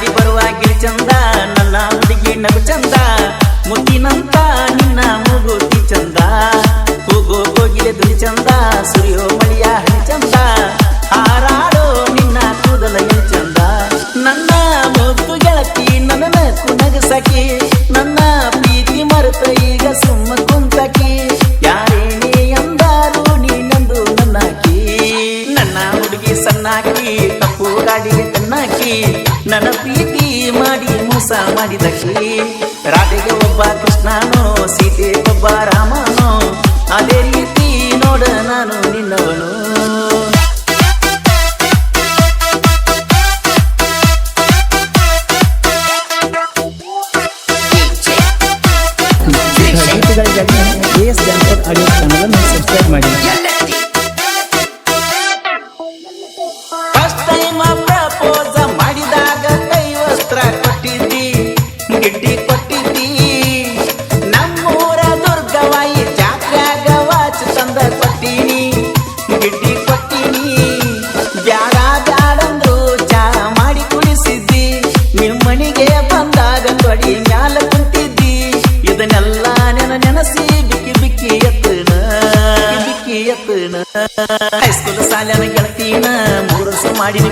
ಹಾರಿ ಬರುವ ಗಿರಿಚಂದ ನನ್ನ ಹುಡುಗಿ ನಗು ಚಂದ. ಮುಗಿನಂತ ನಿನ್ನ ಮುಗುತಿ ಚಂದ. ಹೋಗೋ ಕೋಗಿಲೆ ದುಡಿ ಚಂದ, ಸುರಿಯೋ ಮಳಿಯ ಹಣಿ ಚಂದ. ಹಾರಾಡೋ ನಿನ್ನ ಕೂದಲ ಚಂದ. ನನ್ನ ಮುಗು ಗೆಳತಿ, ನನ್ನ ಕುನಗಸಕಿ ನನ್ನ ಪ್ರೀತಿ ಮರೆತ ಈಗ ಸುಮ್ಮ ಕುಂತಕಿ. ಯಾರೇನೇ ಎಂದಾರು ನೀನಂದು ನನ್ನಾಕಿ ನನ್ನ ಹುಡುಗಿ ಸಣ್ಣಾಕಿ ತಪ್ಪು ಗಾಡಿಗೆ ತನ್ನಾಕಿ ನನ್ನ ಪ್ರೀತಿ ಮಾಡಿ ಮೋಸ ಮಾಡಿದಕಿ ರಾಧೆಗೆ ಒಬ್ಬ ಕೃಷ್ಣನೋ ಸೀತೆ ಒಬ್ಬ ರಾಮನೋ, ಅದೇ ರೀತಿ ನೋಡ ನಾನು ನಿನ್ನವನು. ಎಸ್ ಜಾನಪದ ಆಡಿಯೋ ಚಾನಲನ್ನು ಸಬ್ಸ್ಕ್ರೈಬ್ ಮಾಡಿ ಹೈಸ್ಕೂಲ್ ಸಾಲ್ಯಾನ ಗೆಳತೀನ ಮೂರು ವರ್ಷ ಮಾಡಿನ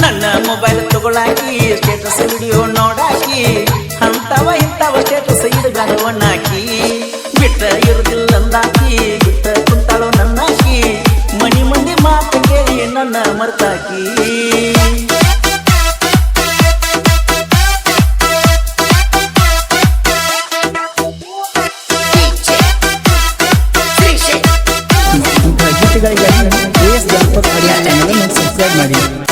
ನನ್ನ ಮೊಬೈಲ್ ತಗೊಳಾಕಿ ಸ್ಟೇಟಸ್ ವಿಡಿಯೋ ನೋಡಾಕಿ ಅಂತವ ಇಂತವ ಸ್ಟೇಟಸ್ ಹಿಡಿದಾಡವನ್ನಾಕಿ ಬಿಟ್ಟ ಇರುದಿಲ್ಲ ಅಂದಾಕಿ ಬಿಟ್ಟ ಕುಂತಾಳೋ ನನ್ನಾಕಿ ಮನಿ ಮಂದಿ ಮಾತು ಕೇಳಿ ನನ್ನ ಮರ್ತಾಕಿ ಎಸ್ ಸಬ್ಸ್ಕ್ರೈಬ್ ಮಾಡಿ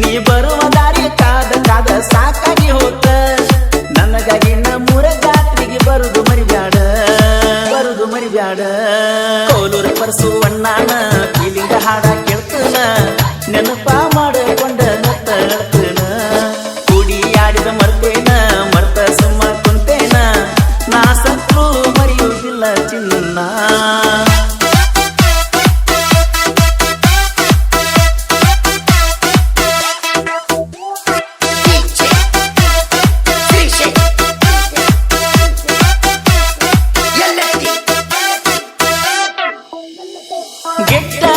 ನೀ ಬರುವ ದಾರಿ ಕಾದ ಕಾದ ಸಾಕಾಗಿ ಹೋತ. ನನಗಾಗಿ ನಮ್ಮೂರ ಜಾತ್ರೆಗೆ ಬರುದು ಮರಿಬ್ಯಾಡ ಬರುದು ಮರಿಬ್ಯಾಡ. ಕೋಲೂರು ಪರಸು ಅಣ್ಣಾನ ಕೀಲಿಂಗ ಹಾಡ ಕೇಳ್ತಾನ ನೆನಪ ಮಾಡಿಕೊಂಡ Get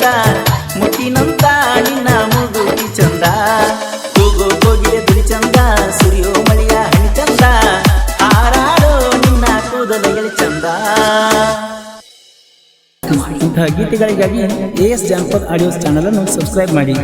ಚಂದ ನಿನ್ನ ಚಂದ. ಚಂದ ಚಂದ. ಇಂತಹ ಗೀತೆಗಳಿಗಾಗಿ ಎಸ್ ಜಾನಪದ ಆಡಿಯೋ ಚಾನಲನ್ನು ಸಬ್ಸ್ಕ್ರೈಬ್ ಮಾಡಿ.